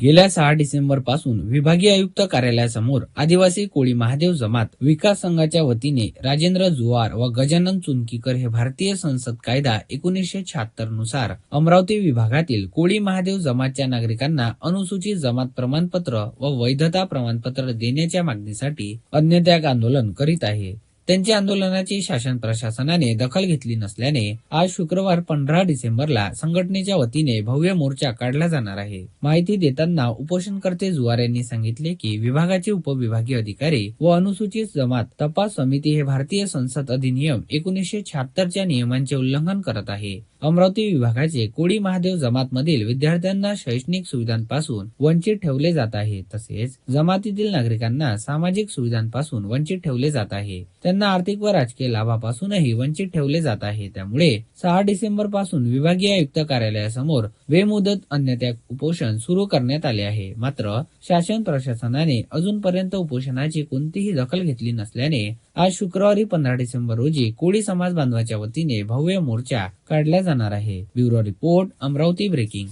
गेल्या सहा डिसेंबरपासून विभागीय आयुक्त कार्यालयासमोर आदिवासी कोळी महादेव जमात विकास संघाच्या वतीने राजेंद्र जुवार व गजानन चुनकीकर हे भारतीय संसद कायदा एकोणीसशे शहात्तरनुसार अमरावती विभागातील कोळी महादेव जमातच्या नागरिकांना अनुसूचित जमात प्रमाणपत्र व वैधता प्रमाणपत्र देण्याच्या मागणीसाठी अन्नत्याग आंदोलन करीत आहे. त्यांच्या आंदोलनाची शासन प्रशासनाने दखल घेतली नसल्याने आज शुक्रवार पंधरा डिसेंबरला संघटनेच्या वतीने भव्य मोर्चा काढला जाणार आहे. माहिती देताना उपोषणकर्ते जुवार यांनी सांगितले की विभागाचे उपविभागीय अधिकारी व अनुसूचित जमात तपास समिती हे भारतीय संसद अधिनियम एकोणीसशे शहात्तरच्या नियमांचे उल्लंघन करत आहे. अमरावती विभागाचे कोळी महादेव जमात मधील विद्यार्थ्यांना शैक्षणिक सुविधांपासून वंचित ठेवले जात आहे. तसेच जमातीतील नागरिकांना सामाजिक सुविधांपासून वंचित ठेवले जात आहे. त्यांना आर्थिक व राजकीय लाभापासूनही वंचित ठेवले जात आहे. त्यामुळे सहा डिसेंबरपासून विभागीय आयुक्त कार्यालयासमोर बेमुदत अन्नत्याग उपोषण सुरू करण्यात आले आहे. मात्र शासन प्रशासनाने अजूनपर्यंत उपोषणाची कोणतीही दखल घेतली नसल्याने आज शुक्रवारी पंधरा डिसेंबर रोजी कोळी समाज बांधवाच्या वतीने भव्य मोर्चा काढला जाणार आहे. Bureau report Amravati breaking.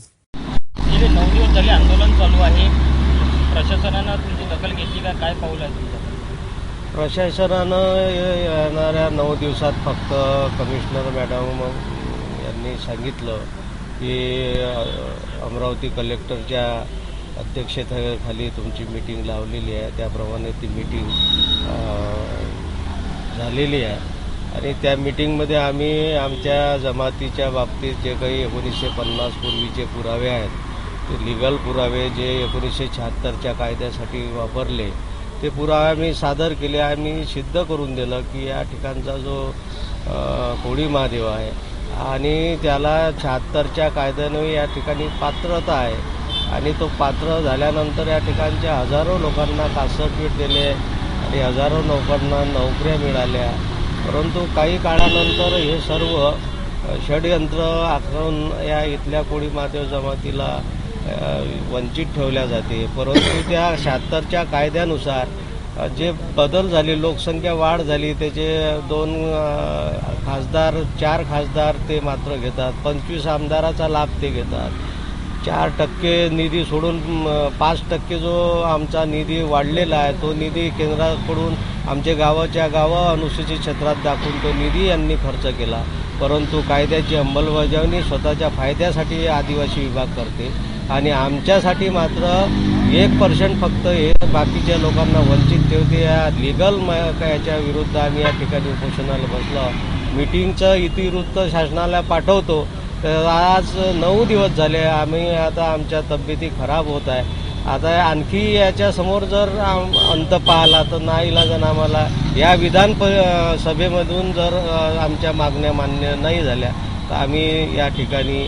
गेले नऊ दिवस झाले आंदोलन चालू आहे. प्रशासनानं तुमची दखल घेतली का? काय पाऊल आहे तुमचं प्रशासनानं येणाऱ्या नऊ दिवसात फक्त कमिशनर मॅडम यांनी सांगितलं की अमरावती कलेक्टरच्या अध्यक्षतेखाली तुमची मीटिंग लावलेली आहे. त्याप्रमाणे ती मीटिंग झालेली आहे. आणि त्या मीटिंगमध्ये आम्ही आमच्या जमातीच्या बाबतीत जे काही एकोणीसशे पन्नास पूर्वीचे पुरावे आहेत ते लिगल पुरावे जे एकोणीसशे शहात्तरच्या कायद्यासाठी वापरले ते पुरावे आम्ही सादर केले आम्ही सिद्ध करून दिलं की या ठिकाणचा जो कोळी महादेव आहे आणि त्याला शहात्तरच्या कायद्याने या ठिकाणी पात्रता आहे आणि तो पात्र झाल्यानंतर या ठिकाणच्या हजारो लोकांना कास्ट दिले आणि हजारो लोकांना नोकऱ्या मिळाल्या. परंतु काही काळानंतर हे सर्व षडयंत्र आखून या इथल्या कोळी महादेव जमातीला वंचित ठेवल्या जाते. परंतु त्या शहात्तरच्या कायद्यानुसार जे बदल झाले लोकसंख्या वाढ झाली त्याचे दोन खासदार चार खासदार ते मात्र घेतात. पंचवीस आमदाराचा लाभ ते घेतात. चार टक्के निधी सोडून पाच टक्के जो आमचा निधी वाढलेला आहे तो निधी केंद्राकडून आमच्या गावाच्या गावं अनुसूचित क्षेत्रात दाखवून तो निधी यांनी खर्च केला. परंतु कायद्याची अंमलबजावणी स्वतःच्या फायद्यासाठी आदिवासी विभाग करते. आणि आमच्यासाठी मात्र एक पर्सेंट फक्त हे बाकीच्या लोकांना वंचित ठेवते. या लिगल याच्या विरुद्ध आम्ही या ठिकाणी उपोषणाला बसलो. मिटिंगचं इतिवृत्त शासनाला पाठवतो. तर आज नऊ दिवस झाले आम्ही आता आमच्या तब्येती खराब होत आहे. आता आणखी याच्यासमोर जर आम- अंत पाहिला तर नाईलाजन आम्हाला. या विधान प सभेमधून जर आमच्या मागण्या मान्य नाही झाल्या तर आम्ही या ठिकाणी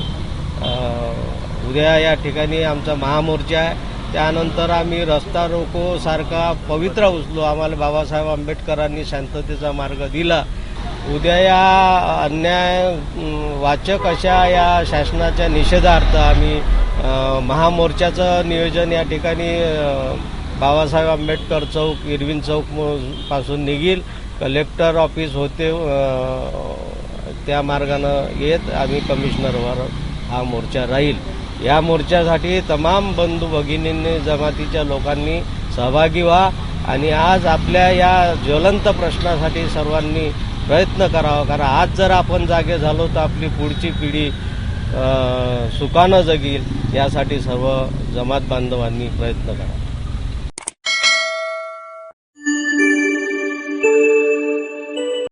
उद्या या ठिकाणी आमचा महामोर्चा आहे. त्यानंतर आम्ही रस्ता रोको सारखा पवित्रा उचलो. आम्हाला बाबासाहेब आंबेडकरांनी शांततेचा मार्ग दिला. उद्या या अन्याय वाचक अशा या शासनाच्या निषेधार्थ आम्ही महामोर्चाचं नियोजन या ठिकाणी बाबासाहेब आंबेडकर चौक इरविन चौकपासून निघील. कलेक्टर ऑफिस होते त्या मार्गानं येत. आम्ही कमिशनरवर हा मोर्चा राहील. या मोर्चासाठी तमाम बंधू भगिनींनी जमातीच्या लोकांनी सहभागी व्हा आणि आज आपल्या या ज्वलंत प्रश्नासाठी सर्वांनी प्रयत्न करावा. कारण आज जर आपण जागे झालो तर आपली पुढची पिढी सुखानं जगील. यासाठी सर्व जमात बांधवांनी प्रयत्न करा.